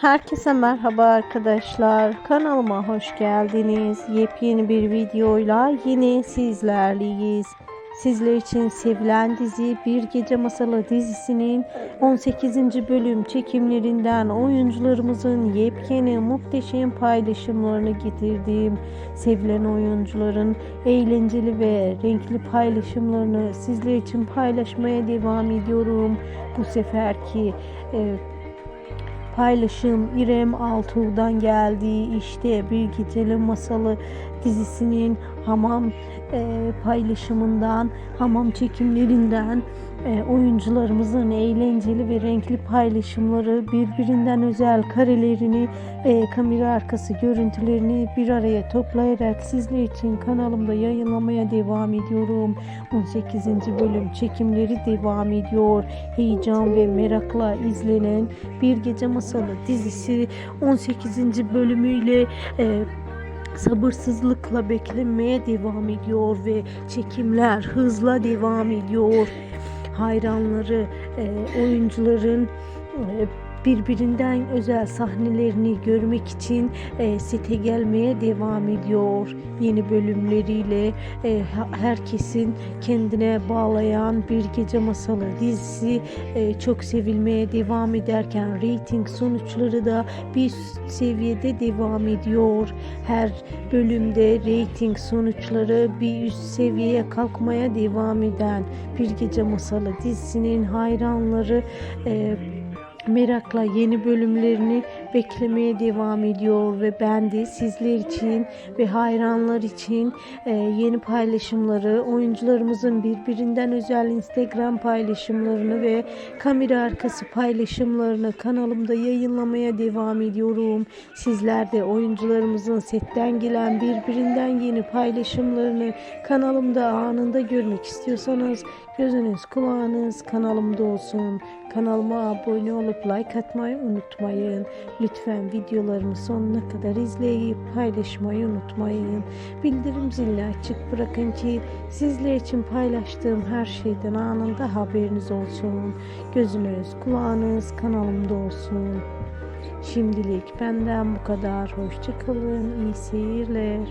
Herkese merhaba arkadaşlar. Kanalıma hoş geldiniz. Yepyeni bir videoyla yine sizlerleyiz. Sizler için sevilen dizi Bir Gece Masalı dizisinin 18. bölüm çekimlerinden oyuncularımızın yepyeni muhteşem paylaşımlarını getirdiğim sevilen oyuncuların eğlenceli ve renkli paylaşımlarını sizler için paylaşmaya devam ediyorum. Bu seferki e, paylaşım İrem Altuğ'dan geldi. İşte Bir Geceli Masalı dizisinin hamam e, paylaşımından, hamam çekimlerinden oyuncularımızın eğlenceli ve renkli paylaşımları, birbirinden özel karelerini, e, kamera arkası görüntülerini bir araya toplayarak sizler için kanalımda yayınlamaya devam ediyorum. 18. bölüm çekimleri devam ediyor. Heyecan ve merakla izlenen Bir Gece Masalı dizisi 18. bölümüyle e, sabırsızlıkla beklemeye devam ediyor ve çekimler hızla devam ediyor. Hayranları, e, oyuncuların e, birbirinden özel sahnelerini görmek için e, sete gelmeye devam ediyor. Yeni bölümleriyle e, herkesin kendine bağlayan bir gece masalı dizisi e, çok sevilmeye devam ederken reyting sonuçları da bir seviyede devam ediyor. Her bölümde reyting sonuçları bir üst seviyeye kalkmaya devam eden bir gece masalı dizisinin hayranları e, merakla yeni bölümlerini beklemeye devam ediyor ve ben de sizler için ve hayranlar için e, yeni paylaşımları, oyuncularımızın birbirinden özel Instagram paylaşımlarını ve kamera arkası paylaşımlarını kanalımda yayınlamaya devam ediyorum. Sizler de oyuncularımızın setten gelen birbirinden yeni paylaşımlarını kanalımda anında görmek istiyorsanız gözünüz kulağınız kanalımda olsun. Kanalıma abone olup like atmayı unutmayın. Lütfen videolarımı sonuna kadar izleyip paylaşmayı unutmayın. Bildirim zilini açık bırakın ki sizler için paylaştığım her şeyden anında haberiniz olsun. Gözünüz kulağınız kanalımda olsun. Şimdilik benden bu kadar. Hoşçakalın. İyi seyirler.